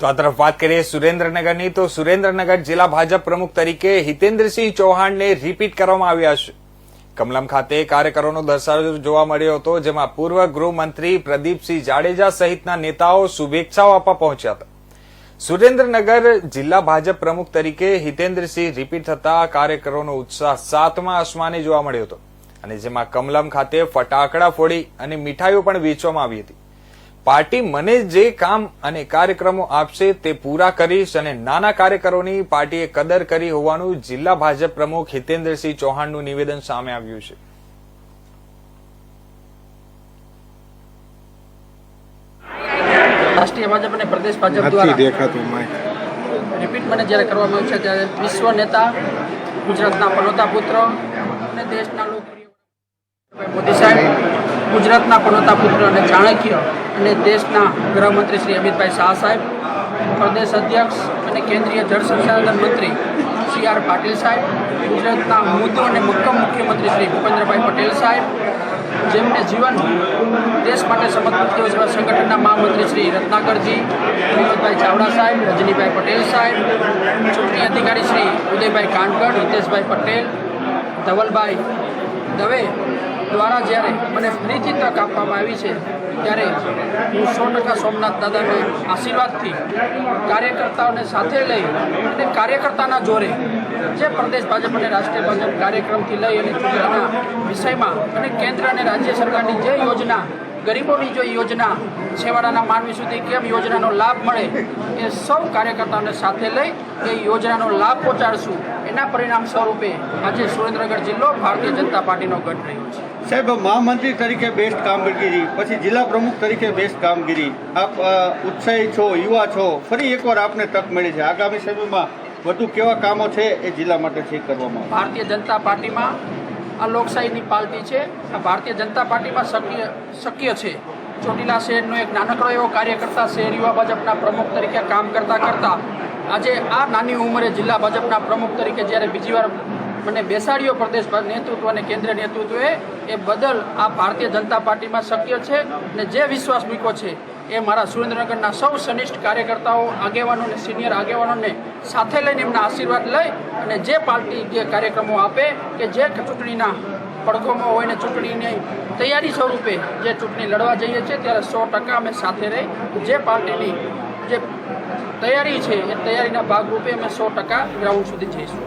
તો આ તરફ વાત કરીએ સુરેન્દ્રનગરની, તો સુરેન્દ્રનગર જિલ્લા ભાજપ પ્રમુખ તરીકે હિતેન્દ્રસિંહ ચૌહાણને રિપીટ કરવામાં આવ્યા છે. કમલમ ખાતે કાર્યકરોનો દર્શાવ જોવા મળ્યો હતો, જેમાં પૂર્વ ગૃહમંત્રી પ્રદીપસિંહ જાડેજા સહિતના નેતાઓ શુભેચ્છાઓ આપવા પહોંચ્યા હતા. સુરેન્દ્રનગર જિલ્લા ભાજપ પ્રમુખ તરીકે હિતેન્દ્રસિંહ રિપીટ થતા કાર્યકરોનો ઉત્સાહ સાતમા આસમાને જોવા મળ્યો હતો. અને જેમાં કમલમ ખાતે ફટાકડા ફોડી અને મીઠાઈઓ પણ વેચવામાં આવી હતી. પાર્ટી મને જે કામ અને કાર્યક્રમો આપશે તે પૂરા કરીશ અને નાના કાર્યકરોની પાર્ટીએ કદર કરી હોવાનું જિલ્લા ભાજપ પ્રમુખ હિતેન્દ્રસિંહ ચૌહાણનું નિવેદન સામે આવ્યું છે. રાષ્ટ્રીય ભાજપ અને પ્રદેશ ભાજપ દ્વારા રિપીટ મને જ્યારે કરવામાં આવ્યું છે ત્યારે વિશ્વ નેતા ગુજરાતના પનોતા પુત્ર અને દેશના લોકપ્રિય મોદી સાહેબ ગુજરાતના પડોતા પુત્ર અને ચાણક્ય અને દેશના ગૃહમંત્રી શ્રી અમિતભાઈ શાહ સાહેબ, પ્રદેશ અધ્યક્ષ અને કેન્દ્રીય જળ સંસાધન મંત્રી સી આર પાટીલ સાહેબ, ગુજરાતના મુદ્દો અને મક્કમ મુખ્યમંત્રી શ્રી ભૂપેન્દ્રભાઈ પટેલ સાહેબ, જેમને જીવન દેશ માટે સમર્પિત કર્યું છે સંગઠનના મહામંત્રી શ્રી રત્નાકરજી વિનોદભાઈ ચાવડા સાહેબ, રજનીભાઈ પટેલ સાહેબ, ચૂંટણી અધિકારી શ્રી ઉદયભાઈ કાનકડ હિતેશભાઈ પટેલ, ધવલભાઈ દવે દ્વારા જ્યારે મને ફરીથી તક આપવામાં આવી છે, ત્યારે હું સો ટકા સોમનાથ દાદાને આશીર્વાદથી કાર્યકર્તાઓને સાથે લઈ અને કાર્યકર્તાના જોરે જે પ્રદેશ ભાજપ અને રાષ્ટ્રીય ભાજપ કાર્યક્રમથી લઈ અને ચૂંટણીના વિષયમાં અને કેન્દ્ર અને રાજ્ય સરકારની જે યોજના ગરીબોની જો યોજના છેવાડાના માનવી સુધી કેમ યોજનાનો લાભ મળે એ સૌ કાર્યકર્તાઓને સાથે લઈ એ યોજનાનો લાભ પહોંચાડશું. એના પરિણામ સ્વરૂપે આજે સુરેન્દ્રનગર જિલ્લો ભારતીય જનતા પાર્ટીનો ગઢ રહ્યો છે. સાહેબ મહામંત્રી તરીકે બેસ્ટ કામગીરી પછી જિલ્લા પ્રમુખ તરીકે બેસ્ટ કામગીરી. આપ ઉત્સાહી છો યુવા છો ફરી એકવાર આપને તક મળી છે આગામી સમયમાં વધુ કેવા કામો છે એ જિલ્લા માટે છે કરવામાં ભારતીય જનતા પાર્ટીમાં આ લોકશાહીની પાર્ટી છે. આ ભારતીય જનતા પાર્ટીમાં શક્ય શક્ય છે. ચોટીલા શહેરનો એક નાનકડો એવો કાર્યકર્તા શહેર યુવા ભાજપના પ્રમુખ તરીકે કામ કરતા કરતા આજે આ નાની ઉંમરે જિલ્લા ભાજપના પ્રમુખ તરીકે જ્યારે બીજી વાર મને બેસાડ્યો પ્રદેશ નેતૃત્વ અને કેન્દ્રીય નેતૃત્વએ એ બદલ આ ભારતીય જનતા પાર્ટીમાં શક્ય છે અને જે વિશ્વાસ મૂક્યો છે એ મારા સુરેન્દ્રનગરના સૌ સનિષ્ઠ કાર્યકર્તાઓ આગેવાનોને સિનિયર આગેવાનોને સાથે લઈને એમના આશીર્વાદ લઈ અને જે પાર્ટી જે કાર્યક્રમો આપે કે જે ચૂંટણીના પડઘોમાં હોય ને ચૂંટણીની તૈયારી સ્વરૂપે જે ચૂંટણી લડવા જઈએ છીએ ત્યારે સો ટકા અમે સાથે રહી જે પાર્ટીની જે તૈયારી છે એ તૈયારીના ભાગરૂપે અમે સો ટકા ગ્રાઉન્ડ સુધી જઈશું.